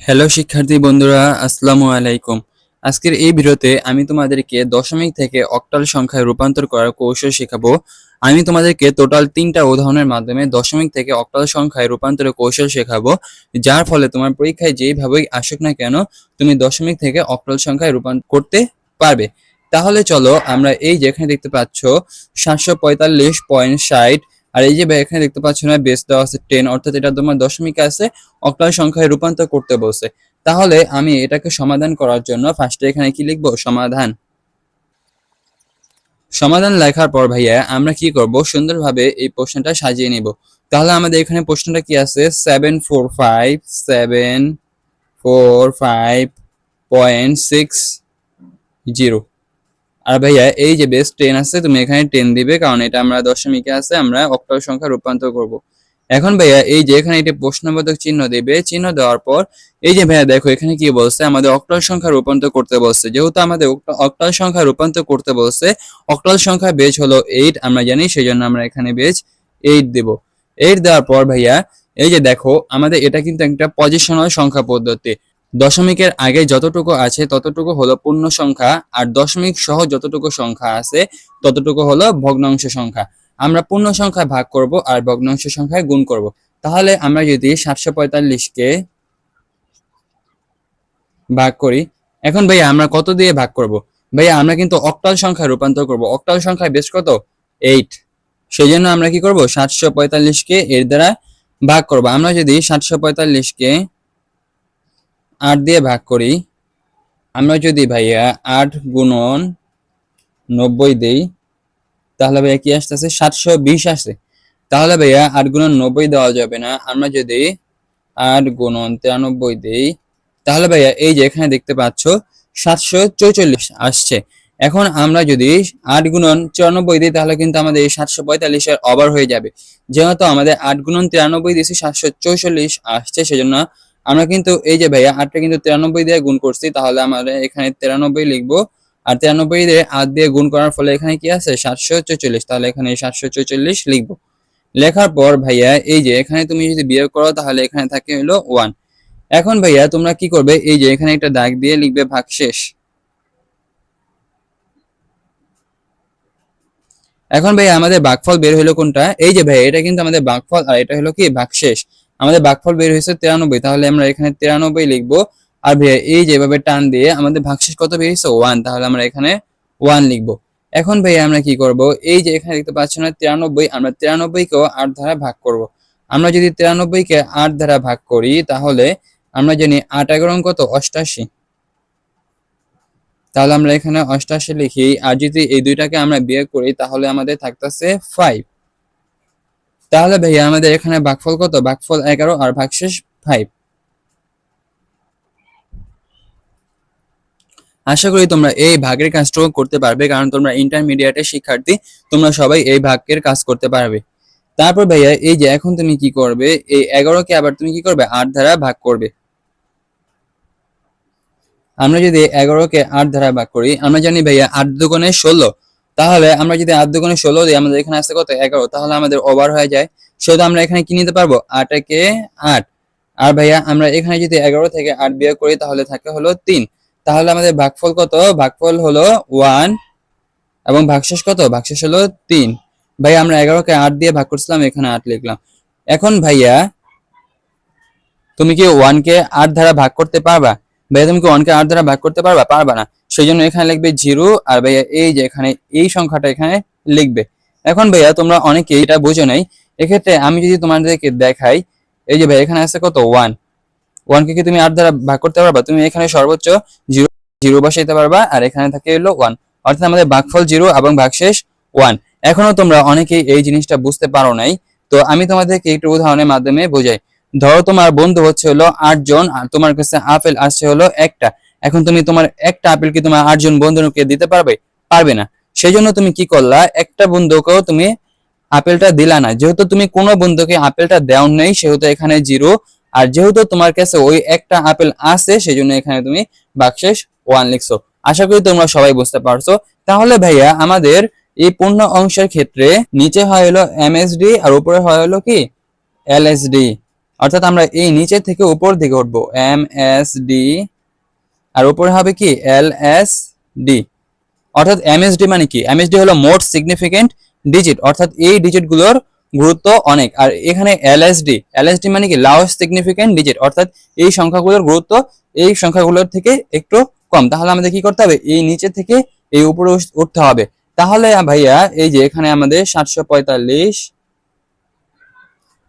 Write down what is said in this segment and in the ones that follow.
Hello শিক্ষার্থী বন্ধুরা, আসসালামু আলাইকুম। আজকের এই ভিডিওতে আমি তোমাদেরকে দশমিক থেকে অক্টাল সংখ্যায় রূপান্তর করার কৌশল শেখাবো। আমি তোমাদেরকে টোটাল তিনটা উদাহরণের মাধ্যমে দশমিক থেকে অক্টাল সংখ্যায় রূপান্তরের কৌশল শেখাবো, যার ফলে তোমার পরীক্ষায় যেইভাবেই আসুক না কেন, তুমি দশমিক থেকে অক্টাল সংখ্যায় রূপান্তর করতে পারবে। তাহলে চলো আমরা এই যেখানে দেখতে পাচ্ছ, সাতশো পঁয়তাল্লিশ পয়েন্ট ষাট আর এই যে এখানে দেখতে পাচ্ছ না বেস দেওয়া আছে টেন অর্থাৎ এটা তোমার দশমিক আছে অক্টাল সংখ্যায় রূপান্তর করতে বলছে। তাহলে আমি এটাকে সমাধান করার জন্য ফার্স্টে এখানে কি লিখব? সমাধান। সমাধান লেখার পর ভাইয়া, আমরা কি করব? সুন্দরভাবে এই প্রশ্নটা সাজিয়ে নিব। তাহলে আমাদের এখানে প্রশ্নটা কি আছে? Seven four five seven four five point six zero আর ভাইয়া, এই যে বেস টেন আছে, তুমি এখানে টেন দিবে, কারণ এটা আমরা দশমিকে আছে, আমরা অক্টাল সংখ্যা রূপান্তর করব। এখন ভাইয়া, এই যে এখানে একটি প্রশ্নবোধক চিহ্ন দেবে, চিহ্ন দেওয়ার পর, এই যে ভাইয়া দেখো, এখানে কি বলছে? আমাদের অক্টাল সংখ্যা রূপান্তর করতে বলছে। যেহেতু আমাদের অক্টা- অক্টাল সংখ্যা রূপান্তর করতে বলছে অক্টাল সংখ্যা বেজ হলো এইট আমরা জানি সেই জন্য আমরা এখানে বেজ এইট দেব। এইট দেওয়ার পর ভাইয়া, এই যে দেখো, আমাদের এটা কিন্তু একটা পজিশনাল সংখ্যা পদ্ধতি। দশমিকের আগে যতটুকু আছে ততটুকু হলো পূর্ণ সংখ্যা, আর দশমিক সহ যতটুকু সংখ্যা আছে ততটুকু হলো ভগ্নাংশ সংখ্যা। আমরা পূর্ণ সংখ্যায় ভাগ করব আর ভগ্নাংশ সংখ্যায় গুণ করব। তাহলে আমরা যদি সাতশো পঁয়তাল্লিশকে ভাগ করি, এখন ভাইয়া আমরা কত দিয়ে ভাগ করব? ভাইয়া আমরা কিন্তু অক্টাল সংখ্যায় রূপান্তর করব। অক্টাল সংখ্যায় বেশ কত? এইট। সেই জন্য আমরা কি করব? সাতশো পঁয়তাল্লিশকে এর দ্বারা ভাগ করব। আমরা যদি সাতশো পঁয়তাল্লিশকে আট দিয়ে ভাগ করি, আমরা যদি ভাইয়া আট গুণন নব্বই দেই, তাহলে ভাইয়া কি আসতেছে? সাতশো বিশ আসে তাহলে ভাইয়া আট গুণন নব্বই দেওয়া যাবে না। আমরা যদি আট গুণন তিরানব্বই দেই, তাহলে ভাইয়া এই যে এখানে দেখতে পাচ্ছ, সাতশো চৌচল্লিশ আসছে। এখন আমরা যদি আট গুণন চুরানব্বই দিই, তাহলে কিন্তু আমাদের এই সাতশো পঁয়তাল্লিশের ওভার হয়ে যাবে। যেহেতু আমাদের আট গুণন তিরানব্বই দিয়েছি, সাতশো চৌচল্লিশ আসছে, সেজন্য আমরা কিন্তু, এই যে ভাইয়া, আটটা কিন্তু তিরানব্বই দিয়ে গুণ করছি, তাহলে আমরা এখানে তিরানব্বই লিখব। আর তিরানব্বই দিয়ে আট দিয়ে গুণ করার ফলে এখানে কি আছে? সাতশো চৌচল্লিশ। তাহলে এখানে সাতশো চৌচল্লিশ লিখব। লেখার পর ভাইয়া, এই যে এখানে তুমি যদি বিয়োগ করো, তাহলে এখানে থাকে হলো ওয়ান এখন ভাইয়া, তোমরা কি করবে? এই যে এখানে একটা দাগ দিয়ে লিখবে ভাগশেষ এখন ভাইয়া, আমাদের ভাগফল বের হলো কোনটা? এই যে ভাইয়া, এটা কিন্তু আমাদের ভাগফল আর এটা হলো কি? ভাগশেষ আমাদের ভাগফল বের হয়েছে তিরানব্বই, তাহলে আমরা এখানে তিরানব্বই লিখব। আর ভাইয়া, এই যেভাবে টান দিয়ে আমাদের ভাগশেষ কত বের হয়েছে? ওয়ান, তাহলে আমরা এখানে ওয়ান লিখব। এখন ভাইয়া আমরা কি করব? এই যে এখানে দেখতে পাচ্ছ না, তিরানব্বই, আমরা তিরানব্বইকেও আট দ্বারা ভাগ করব। আমরা যদি তিরানব্বইকে আট দ্বারা ভাগ করি, তাহলে আমরা জানি আট এগারো কত অষ্টাশি। তাহলে আমরা এখানে অষ্টাশি লিখি, আর যদি এই দুইটাকে আমরা বিয়ে করি, তাহলে আমাদের থাকতেছে ফাইভ তাহলে ভাইয়া আমাদের এখানে ভাগফল কত? ভাগফল এগারো আর ভাগশেষ ফাইভ আশা করি তোমরা এই ভাগের কাজটাও করতে পারবে, কারণ তোমরা ইন্টারমিডিয়েটের শিক্ষার্থী, তোমরা সবাই এই ভাগের কাজ করতে পারবে। তারপর ভাইয়া, এই যে এখন তুমি কি করবে? এই এগারোকে আবার তুমি কি করবে? আট দ্বারা ভাগ করবে। আমরা যদি এগারোকে আট দ্বারা ভাগ করি, আমরা জানি ভাইয়া আট দুগুণে ষোলো। তাহলে আমরা যদি আট দুগুণে ষোলো দিই, আমাদের এখানে আসতে কত? এগারো। তাহলে আমাদের ওভার হয়ে যায়। সেহেতু আমরা এখানে কি নিতে পারব? আটকে আট। আর ভাইয়া, আমরা এখানে যদি এগারো থেকে আট বিয়োগ করি, তাহলে থাকে হলো তিন। তাহলে আমাদের ভাগফল কত? ভাগফল হলো ওয়ান। এবং ভাগশেষ কত? ভাগশেষ হলো তিন। ভাই আমরা এগারোকে আট দিয়ে ভাগ করছিলাম, এখানে আট লিখলাম। এখন ভাইয়া, তুমি কি ওয়ান কে আট দ্বারা ভাগ করতে পারবা? ভাইয়া, তুমি কি ওয়ান কে আট দ্বারা ভাগ করতে পারবা? পারবা না। সেই জন্য এখানে লিখবে জিরো, আর ভাইয়া, এই যে এখানে, এই সংখ্যাটা এখানে লিখবে। এখন ভাইয়া, তোমরা অনেকে এটা বুঝো নাই। এক্ষেত্রে আমি যদি তোমাদেরকে দেখাই, এই যে ভাই এখানে আছে কত? ওয়ান ওয়ান কে তুমি আট দ্বারা ভাগ করতে পারবা? তুমি এখানে সর্বোচ্চ জিরো জিরো বসাইতে পারবা, আর এখানে থাকে হলো ওয়ান অর্থাৎ আমাদের ভাগফল জিরো এবং ভাগশেষ ওয়ান এখনও তোমরা অনেকেই এই জিনিসটা বুঝতে পারো নাই। তো আমি তোমাদেরকে একটু উদাহরণের মাধ্যমে বোঝাই। ধরো তোমার বন্ধু হচ্ছে হলো আটজন, আর তোমার কাছে আপেল আসছে হলো একটা। এখন তুমি তোমার একটা আপেল কি তোমার আটজন বন্ধুকে দিতে পারবে? পারবে না। সেই জন্য তুমি কি করলা, একটা বন্ধুকেও তুমি আপেলটা দিলা না। যেহেতু তুমি কোনো বন্ধুকে আপেলটা দেও নেই, সেহেতু এখানে জিরো। আর যেহেতু তোমার কাছে ওই একটা আপেল আছে সেই জন্য এখানে তুমি বাকশেষ ওয়ান লিখছো। আশা করি তোমরা সবাই বুঝতে পারছ। তাহলে ভাইয়া, আমাদের এই পূর্ণ অংশের ক্ষেত্রে নিচে হয় হলো এমএসডি আর উপরে হয় হলো কি? এলএসডি অর্থাৎ আমরা এই নিচে থেকে উপর দিকে উঠবো এম এস ডি আর উপরে হবে কি? এল এস ডি অর্থাৎ এমএসডি মানে কি? এমএসডি হলো মোট সিগনিফিকেন্ট ডিজিট অর্থাৎ এই ডিজিটগুলোর গুরুত্ব অনেক। আর এখানে এলএসডি এলএসডি মানে কি? লাউস্ট সিগনিফিকেন্ট ডিজিট অর্থাৎ এই সংখ্যাগুলোর গুরুত্ব এই সংখ্যাগুলোর থেকে একটু কম। তাহলে আমাদের কি করতে হবে? এই নিচে থেকে এই উপরে উঠতে হবে। তাহলে ভাইয়া, এই যে এখানে আমাদের সাতশো পঁয়তাল্লিশ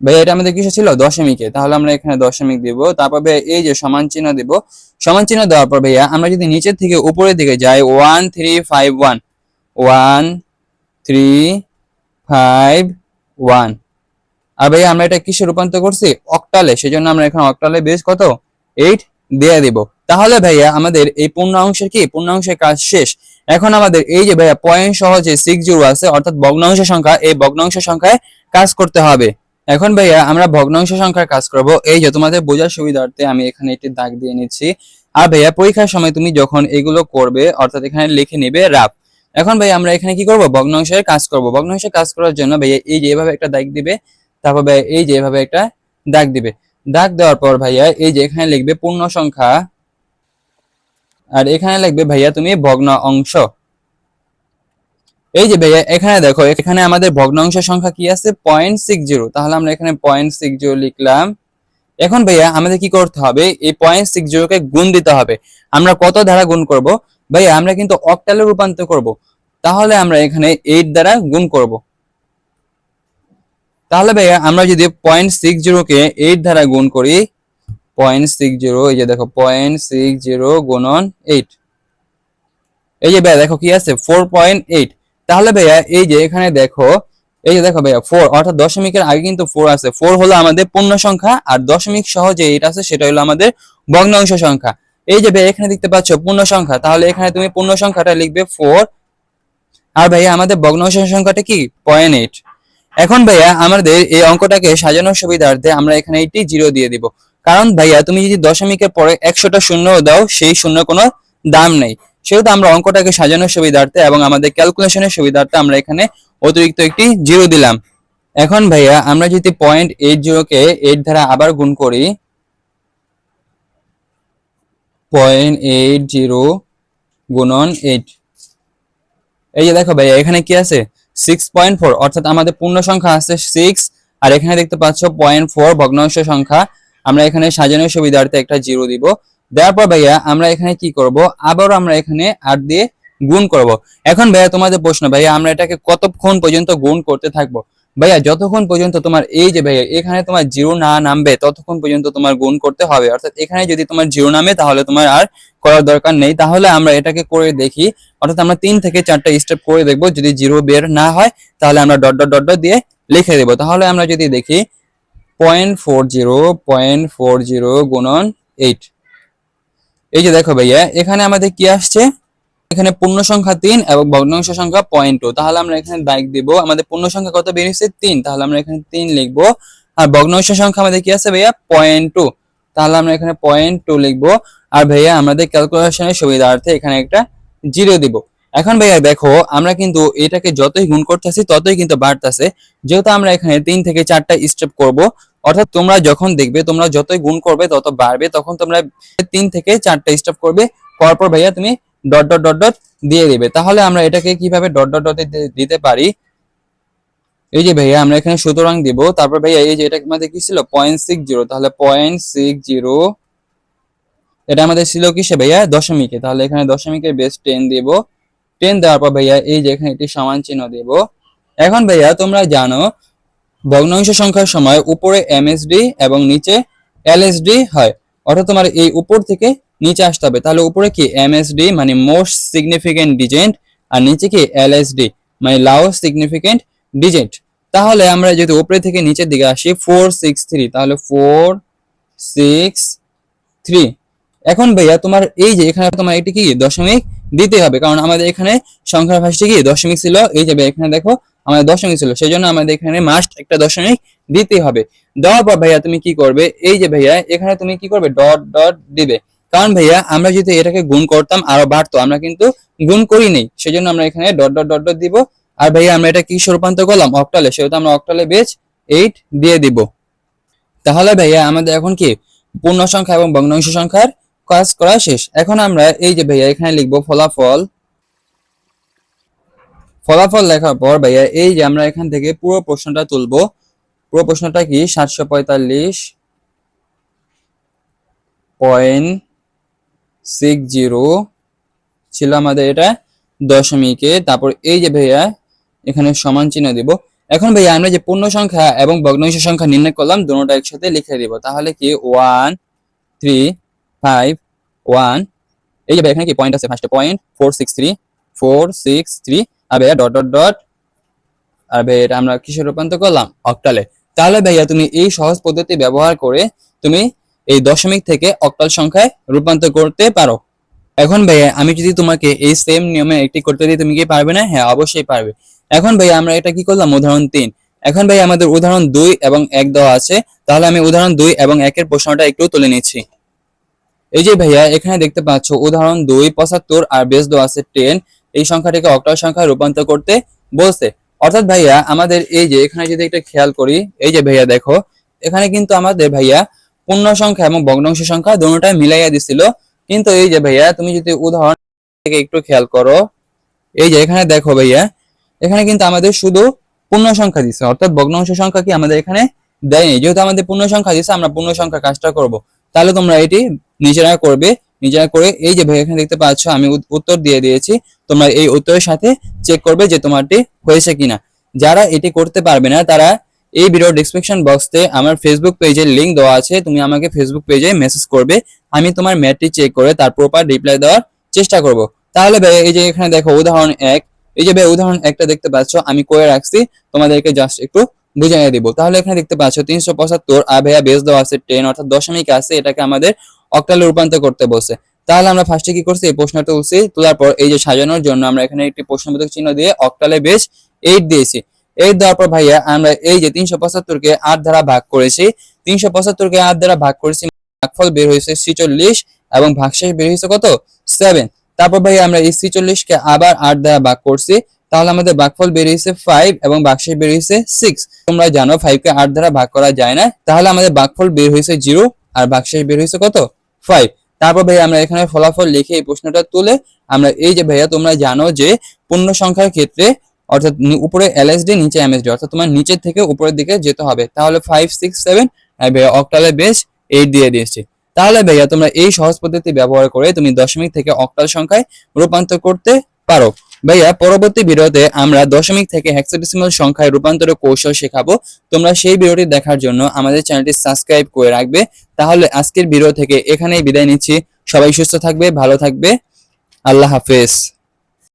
ভাইয়া এটা আমাদের কিসে ছিল? দশমিকে। তাহলে আমরা এখানে দশমিক দিব। তারপর ভাইয়া এই যে সমান চিহ্ন দিব। সমান চিহ্ন দেওয়ার পর ভাইয়া, আমরা যদি নিচের থেকে উপরের দিকে যাই one three five one one three five one আর ভাইয়া, আমরা এটা কিসে রূপান্তর করছি? অক্টালে সেজন্য আমরা এখানে অক্টালে বেশ কত? এইট দিয়ে দিব। তাহলে ভাইয়া, আমাদের এই পূর্ণাংশের কি? পূর্ণাংশের কাজ শেষ। এখন আমাদের এই যে ভাইয়া পয়েন্ট সহ যে সিক্স জিরো আছে, অর্থাৎ ভগ্নাংশ সংখ্যা, এই ভগ্নাংশ সংখ্যায় কাজ করতে হবে। এখন ভাইয়া আমরা ভগ্নাংশ সংখ্যার কাজ করব। এই যে তোমাদের বোঝার সুবিধার্থে আমি এখানে একটি দাগ দিয়ে নিচ্ছি। আর ভাইয়া, পরীক্ষার সময় তুমি যখন এগুলো করবে, অর্থাৎ এখানে লিখে নিবে রাফ। এখন ভাই আমরা এখানে কি করব? ভগ্নাংশের কাজ করব। ভগ্নাংশের কাজ করার জন্য ভাইয়া এই যে এভাবে একটা দাগ দিবে, তারপর ভাইয়া এই যে এভাবে একটা দাগ দিবে। দাগ দেওয়ার পর ভাইয়া এই যে এখানে লিখবে পূর্ণ সংখ্যা। আর এখানে লিখবে ভাইয়া তুমি ভগ্ন অংশ এই যে ভাইয়া, এখানে দেখো, এখানে আমাদের ভগ্নাংশ সংখ্যা কি আছে? পয়েন্ট সিক্স জিরো তাহলে আমরা এখানে পয়েন্ট সিক্স জিরো লিখলাম। এখন ভাইয়া, আমাদের কি করতে হবে? এই পয়েন্ট সিক্স জিরোকে গুণ দিতে হবে। আমরা কত দ্বারা গুণ করব? ভাইয়া, আমরা কিন্তু অক্টালে রূপান্তর করব। তাহলে আমরা এখানে এইট দ্বারা গুণ করব। তাহলে ভাইয়া, আমরা যদি পয়েন্ট সিক্স জিরোকে এইট দ্বারা গুণ করি পয়েন্ট সিক্স জিরো এই যে দেখো পয়েন্ট সিক্স জিরো গুণন এইট এই যে ভাইয়া, দেখো কি আছে? ফোর পয়েন্ট এইট তাহলে ভাইয়া, এই যে এখানে দেখো, এই যে দেখো ভাইয়া ফোর অর্থাৎ দশমিকের আগে কিন্তু ফোর আছে। ফোর হলো আমাদের পূর্ণ সংখ্যা, আর দশমিক সহ যে এইট আছে, সেটা হলো আমাদের ভগ্নাংশ সংখ্যা। এই যে ভাইয়া, এখানে দেখতে পাচ্ছ পূর্ণ সংখ্যা, তাহলে এখানে তুমি পূর্ণ সংখ্যাটা লিখবে ফোর আর ভাইয়া আমাদের ভগ্নাংশ সংখ্যাটা কি? পয়েন্ট এইট এখন ভাইয়া, আমাদের এই অঙ্কটাকে সাজানোর সুবিধার্থে আমরা এখানে এইটি জিরো দিয়ে দিব। কারণ ভাইয়া, তুমি যদি দশমিকের পরে একশোটা শূন্য দাও, সেই শূন্য কোনো দাম নেই। সেহেতু আমরা অঙ্কটাকে সাজানোর সুবিধার্থে এবং আমাদের ক্যালকুলেশনের সুবিধার্থে আমরা এখানে অতিরিক্ত একটি জিরো দিলাম। এখন ভাইয়া, আমরা যদি পয়েন্ট এইট জিরোকে এইট দ্বারা আবার গুণ করি পয়েন্ট এইট জিরো গুণন এইট এই যে দেখো ভাইয়া, এখানে কি আছে? সিক্স পয়েন্ট ফোর অর্থাৎ আমাদের পূর্ণ সংখ্যা আছে সিক্স আর এখানে দেখতে পাচ্ছ পয়েন্ট ফোর ভগ্নাংশ সংখ্যা। আমরা এখানে সাজানোর সুবিধার্থে একটা জিরো দিব। দেওয়ার পর ভাইয়া আমরা এখানে কি করব? আবারও আমরা এখানে আট দিয়ে গুণ করব। এখন ভাইয়া তোমাদের প্রশ্ন, ভাইয়া আমরা এটাকে কতক্ষণ পর্যন্ত গুণ করতে থাকব? ভাইয়া, যতক্ষণ পর্যন্ত তোমার এই যে ভাইয়া, এখানে তোমার জিরো না নামবে, ততক্ষণ পর্যন্ত তোমার গুণ করতে হবে। অর্থাৎ এখানে যদি তোমার জিরো নামে, তাহলে তোমার আর করার দরকার নেই। তাহলে আমরা এটাকে করে দেখি। অর্থাৎ আমরা তিন থেকে চারটা স্টেপ করে দেখব। যদি জিরো বের না হয়, তাহলে আমরা ডট ডট ডট দিয়ে লিখে দেবো। তাহলে আমরা যদি দেখি point four zero point four zero গুণন এইট এই যে দেখো ভাইয়া, এখানে আমাদের কি আসছে? এখানে পূর্ণ সংখ্যা তিন এবং ভগ্নাংশ সংখ্যা পয়েন্ট টু তাহলে আমরা এখানে বাইক দিব। আমাদের পূর্ণ সংখ্যা কত বেরিয়েছে তিন। তাহলে আমরা এখানে তিন লিখব। আর ভগ্নাংশ সংখ্যা আমাদের কি আছে ভাইয়া? পয়েন্ট টু তাহলে আমরা এখানে পয়েন্ট টু লিখব। আর ভাইয়া, আমাদের ক্যালকুলেশনের সুবিধার্থে এখানে একটা জিরো দিব। এখন ভাইয়া দেখো, আমরা কিন্তু এটাকে যতই গুণ করতেছি, ততই কিন্তু বাড়তেছে। যেহেতু আমরা এখানে তিন থেকে চারটা স্টেপ করব অর্থাৎ তোমরা যখন দেখবে, তোমরা যতই গুণ করবে, তত বাড়বে, তখন তোমরা তিন থেকে চারটা স্টপ করবে। করার পর ভাইয়া তুমি ডট ডট ডট ডট দিয়ে দিবে। তাহলে আমরা এটাকে কীভাবে ডট ডট ডট দিতে পারি? এই যে ভাইয়া, আমরা এখানে সুতরাং দিব। তারপর ভাইয়া, এই যে এটা আমাদের কি ছিল? পয়েন্ট সিক্স জিরো তাহলে পয়েন্ট সিক্স জিরো এটা আমাদের ছিল কিসে ভাইয়া? দশমিকে। তাহলে এখানে দশমিকের বেস টেন দিব। টেন দেওয়ার পর ভাইয়া, এই যে এখানে একটি সমান চিহ্ন দেব। এখন ভাইয়া, তোমরা জানো ভগ্নাংশ সংখ্যার সময় উপরে এমএসডি এবং নিচে এলএসডি হয়। অর্থাৎ তোমার এই উপর থেকে নিচে আসতে হবে। তাহলে উপরে কি? এমএসডি মানে মোস্ট সিগনিফিকেন্ট ডিজেন্ট আর নিচে কি? এলএসডি মানে লাও সিগনিফিকেন্ট ডিজেন্ট তাহলে আমরা যদি উপরে থেকে নিচের দিকে আসি ফোর সিক্স থ্রি তাহলে ফোর সিক্স থ্রি এখন ভাইয়া তোমার এই যে এখানে তোমার এটি কি? দশমিক দিতে হবে। কারণ আমাদের এখানে সংখ্যার ভাষাটি কি? দশমিক ছিল। এই যে ভাইয়া এখানে দেখো আমাদের দশমিক ছিল সেই জন্য আমাদের এখানে মাস্ট একটা দশমিক দিতে হবে। দেওয়ার পর ভাইয়া, তুমি কি করবে? এই যে ভাইয়া, এখানে তুমি কি করবে? ডট ডট দিবে। কারণ ভাইয়া, আমরা যদি এটাকে গুণ করতাম, আরও বাড়তো, আমরা কিন্তু গুণ করি নেই সেই জন্য আমরা এখানে ডট ডট ডট ডট দিব। আর ভাইয়া, আমরা এটা কি রূপান্তর করলাম? অক্টালে, সেহেতু আমরা অক্টালে বেচ এইট দিয়ে দিব। তাহলে ভাইয়া, আমাদের এখন কি? পূর্ণ সংখ্যা এবং ভগ্নাংশ সংখ্যার কাজ করা শেষ। এখন আমরা এই যে ভাইয়া, এখানে লিখব ফলাফল ফলাফল লেখার পর ভাইয়া, এই যে আমরা এখান থেকে পুরো প্রশ্নটা তুলবো। পুরো প্রশ্নটা কি? সাতশো পঁয়তাল্লিশ পয়েন্ট সিক্স জিরো ছিল আমাদের এটা দশমিকে। তারপর এই যে ভাইয়া, এখানে সমান চিহ্ন দিব। এখন ভাইয়া আমরা যে পূর্ণ সংখ্যা এবং ভগ্নাংশ সংখ্যা নির্ণয় করলাম, দুটোটা একসাথে লিখে দিব। তাহলে কি ওয়ান থ্রি ফাইভ ওয়ান এই যে ভাই, এখানে কি পয়েন্ট আছে? First point four six three four six three আর ভাইয়া ডট ডট ডট আর ভাই এটা আমরা কিসে রূপান্তর করলাম? অক্টালে তাহলে ভাইয়া, তুমি এই সহজ পদ্ধতি ব্যবহার করে তুমি এই দশমিক থেকে অক্টাল সংখ্যায় রূপান্তর করতে পারো। এখন ভাইয়া, আমি যদি তোমাকে এই সেম নিয়মে একটি করতে দিই, তুমি কি পারবে না? হ্যাঁ অবশ্যই পারবে। এখন ভাইয়া, আমরা এটা কি করলাম? উদাহরণ তিন। এখন ভাই আমাদের উদাহরণ দুই এবং এক দেওয়া আছে। তাহলে আমি উদাহরণ দুই এবং একের প্রশ্নটা একটু তুলে নিচ্ছি। এই যে ভাইয়া, এখানে দেখতে পাচ্ছ, উদাহরণ দুই, পঁচাত্তর আর বেস দেওয়া আছে টেন এই সংখ্যাটিকে অক্টাল সংখ্যায় রূপান্তর করতে বলছে। অর্থাৎ ভাইয়া, আমাদের এই যে এখানে যদি একটা খেয়াল করি, এই যে ভাইয়া দেখো, এখানে কিন্তু আমাদের ভাইয়া পূর্ণ সংখ্যা এবং ভগ্নাংশ সংখ্যা দুটোটাই মিলাইয়া দিছিল। কিন্তু এই যে ভাইয়া, তুমি যদি উদাহরণ থেকে একটু খেয়াল করো, এই যে এখানে দেখো ভাইয়া, এখানে কিন্তু আমাদের শুধু পূর্ণ সংখ্যা দিছে। অর্থাৎ ভগ্নাংশ সংখ্যা কি আমাদের এখানে দেয়নি? যেহেতু আমাদের পূর্ণ সংখ্যা দিছে, আমরা পূর্ণ সংখ্যা কাজটা করব। তাহলে তোমরা এটি নিজেরা করবে। নিজেরা করে এই যে এখানে দেখতে পাচ্ছ, আমি উত- উত্তর দিয়ে দিয়েছি, তোমরা এই উত্তরের সাথে চেক করবে যে তোমারটি হয়েছে কিনা। যারা এটি করতে পারবে না, তারা এই ভিডিও ডিসক্রিপশন বক্সে আমার ফেসবুক পেজের লিংক দেওয়া আছে, তুমি আমাকে ফেসবুক পেজে মেসেজ করবে, আমি তোমার ম্যাটটি চেক করে তার প্রপার রিপ্লাই দেওয়ার চেষ্টা করব। তাহলে ভাই, এই যে এখানে দেখো, উদাহরণ এক। এই যে ভাই, উদাহরণ একটা দেখতে পাচ্ছ, আমি করে রাখছি, তোমাদেরকে জাস্ট একটু বুঝাইয়া দিব। তাহলে এখানে দেখতে পাচ্ছ, তিনশো পঁচাত্তর আর ভাইয়া বেস দেওয়া আছে টেন অর্থাৎ দশমিক আছে, এটাকে আমাদের অক্টালে রূপান্তর করতে বলছে তাহলে আমরা ফার্স্টে কি করছি? এই প্রশ্নটা তুলছি। তোলার পর এই যে সাজানোর জন্য আমরা এখানে একটি প্রশ্নবোধক চিহ্ন দিয়ে অক্টালে বেশ এইট দিয়েছি। এইট দেওয়ার পর ভাইয়া, আমরা এই যে তিনশো পঁচাত্তরকে আট দ্বারা ভাগ করেছি। তিনশো পঁচাত্তরকে আট দ্বারা ভাগ করেছি, ভাগফল বের হয়েছে ছিচল্লিশ এবং ভাগশেষ বের হয়েছে কত? সেভেন তারপর ভাই আমরা এই ছিচল্লিশকে আবার আট দ্বারা ভাগ করছি। তাহলে আমাদের ভাগফল বেরিয়েছে ফাইভ এবং ভাগশেষ বেরিয়েছে সিক্স তোমরা জানো ফাইভ কে আট দ্বারা ভাগ করা যায় না। তাহলে আমাদের ভাগফল বের হয়েছে জিরো আর ভাগশেষ বের হয়েছে কত? ফাইভ তারপর ভাই আমরা এখানে ফলাফল লিখে এই প্রশ্নটা তুলে আমরা এই যে ভাইয়া তোমরা জানো যে পূর্ণ সংখ্যার ক্ষেত্রে অর্থাৎ উপরে এলএসডি নিচে এমএসডি অর্থাৎ তোমার নিচের থেকে উপরের দিকে যেতে হবে। তাহলে ফাইভ সিক্স সেভেন ভাইয়া অক্টালে বেস এইট দিয়ে দিয়েছি। তাহলে ভাইয়া তোমরা এই সহজ পদ্ধতি ব্যবহার করে তুমি দশমিক থেকে অক্টাল সংখ্যায় রূপান্তর করতে পারো। ভাইয়া, পরবর্তী ভিডিওতে আমরা দশমিক থেকে হেক্সাডেসিমাল সংখ্যায় রূপান্তরের কৌশল শেখাবো। তোমরা সেই ভিডিওটি দেখার জন্য আমাদের চ্যানেলটি সাবস্ক্রাইব করে রাখবে। তাহলে আজকের ভিডিও থেকে এখানেই বিদায় নিচ্ছি। সবাই সুস্থ থাকবে, ভালো থাকবে। আল্লাহ হাফেজ।